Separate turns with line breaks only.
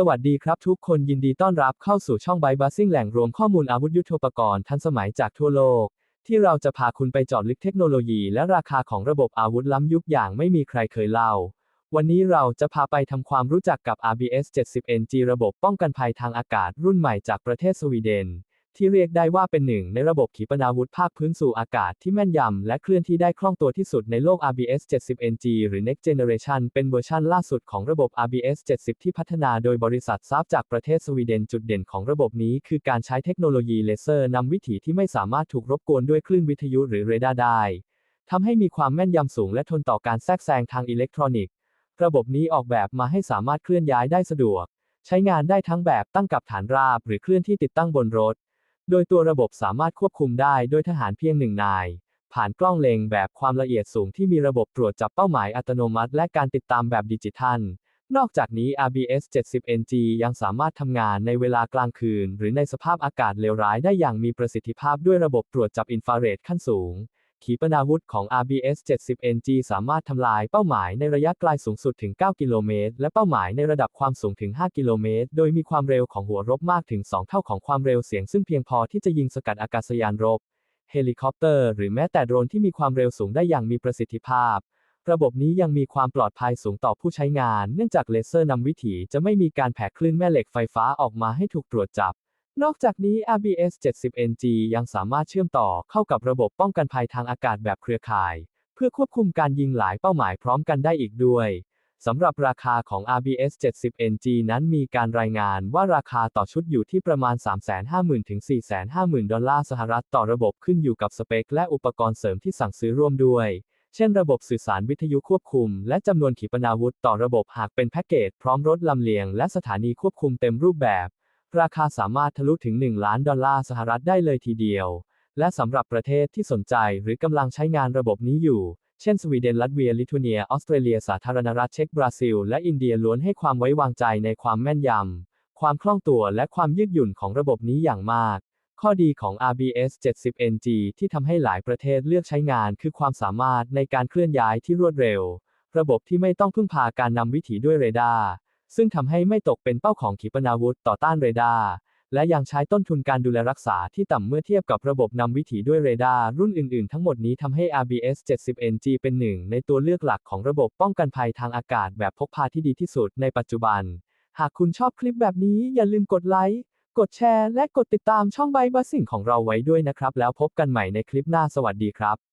สวัสดีครับทุกคนยินดีต้อนรับเข้าสู่ช่องไบบัสซิ่งแหล่งรวมข้อมูลอาวุธยุทโธปกรณ์ทันสมัยจากทั่วโลก ที่เราจะพาคุณไปเจาะลึกเทคโนโลยีและราคาของระบบอาวุธล้ำยุคอย่างไม่มีใครเคยเล่า วันนี้เราจะพาไปทำความรู้จักกับ RBS 70NG ระบบป้องกันภัยทางอากาศรุ่นใหม่จากประเทศสวีเดน ที่เรียกได้ว่าเป็นหนึ่งในระบบขีปนาวุธภาคพื้นสู่อากาศที่แม่นยำ และเคลื่อนที่ได้คล่องตัวที่สุดในโลก RBS 70NG หรือ Next Generation เป็นเวอร์ชันล่าสุดของระบบ RBS 70 ที่พัฒนาโดยบริษัทซาฟจากประเทศสวีเดนจุดเด่นของระบบนี้ คือการใช้เทคโนโลยีเลเซอร์นำวิถีที่ไม่สามารถถูกรบกวนด้วยคลื่นวิทยุหรือเรดาร์ได้ทำให้มีความแม่นยำสูงและทนต่อการแทรกแซงทางอิเล็กทรอนิกส์ ระบบนี้ออกแบบมาให้สามารถเคลื่อนย้ายได้สะดวก ใช้งานได้ทั้งแบบตั้งกับฐานราบ หรือเคลื่อนที่ติดตั้งบนรถ โดยตัวระบบสามารถควบคุมได้โดยทหารเพียงหนึ่งนาย ผ่านกล้องเล็งแบบความละเอียดสูงที่มีระบบตรวจจับเป้าหมายอัตโนมัติ และการติดตามแบบดิจิทัล นอกจากนี้ RBS 70NG ยังสามารถทำงานในเวลากลางคืน หรือในสภาพอากาศเลวร้ายได้อย่างมีประสิทธิภาพด้วยระบบตรวจจับอินฟราเรดขั้นสูง ขีปนาวุธของ RBS 70NG สามารถทำลายเป้าหมายในระยะไกลสูงสุดถึง 9 กิโลเมตร และเป้าหมายในระดับความสูงถึง 5 กิโลเมตร โดยมีความเร็วของหัวรบมากถึง 2 เท่าของความเร็วเสียงซึ่งเพียงพอที่จะยิงสกัดอากาศยานรบ เฮลิคอปเตอร์ หรือแม้แต่โดรนที่มีความเร็วสูงได้อย่างมีประสิทธิภาพ ระบบนี้ยังมีความปลอดภัยสูงต่อผู้ใช้งาน เนื่องจากเลเซอร์นำวิถีจะไม่มีการแผ่คลื่นแม่เหล็กไฟฟ้าออกมาให้ถูกตรวจจับ นอกจากนี้ RBS 70NG ยังสามารถเชื่อมต่อเข้ากับระบบป้องกันภัยทางอากาศแบบเครือข่าย เพื่อควบคุมการยิงหลายเป้าหมายพร้อมกันได้อีกด้วยสำหรับราคาของ RBS 70NG นั้นมีการรายงานว่าราคาต่อชุดอยู่ที่ประมาณ 350,000 ถึง 450,000 ดอลลาร์สหรัฐต่อระบบขึ้นอยู่กับสเปค และอุปกรณ์เสริมที่สั่งซื้อร่วมด้วย เช่นระบบสื่อสารวิทยุควบคุม และจำนวนขีปนาวุธต่อระบบหากเป็นแพ็กเกจพร้อมรถลำเลียง และสถานีควบคุมเต็มรูปแบบ ราคาสามารถทะลุถึง 1 ล้านดอลลาร์สหรัฐได้เลยทีเดียว และสำหรับประเทศที่สนใจหรือกำลังใช้งานระบบนี้อยู่ เช่นสวีเดน ลัตเวีย ลิทัวเนีย ออสเตรเลีย สาธารณรัฐเช็ก บราซิล และอินเดียล้วนให้ความไว้วางใจในความแม่นยำ ความคล่องตัว และความยืดหยุ่นของระบบนี้อย่างมาก ข้อดีของ RBS 70NG ที่ทำให้หลายประเทศเลือกใช้งาน คือความสามารถในการเคลื่อนย้ายที่รวดเร็ว ระบบที่ไม่ต้องพึ่งพาการนำวิถีด้วยเรดาร์ ซึ่งทำให้ไม่ตกเป็นเป้าของขีปนาวุธต่อต้านเรดาร์ และยังใช้ต้นทุนการดูแลรักษาที่ต่ำเมื่อเทียบกับระบบนำวิถีด้วยเรดาร์รุ่นอื่นๆ ทั้งหมดนี้ทำให้ RBS 70NG เป็นหนึ่งในตัวเลือกหลักของระบบป้องกันภัยทางอากาศแบบพกพาที่ดีที่สุดในปัจจุบัน หากคุณชอบคลิปแบบนี้อย่าลืมกดไลค์ กดแชร์ และกดติดตามช่องใบบัสสิ่งของเราไว้ด้วยนะครับ แล้วพบกันใหม่ในคลิปหน้าสวัสดีครับ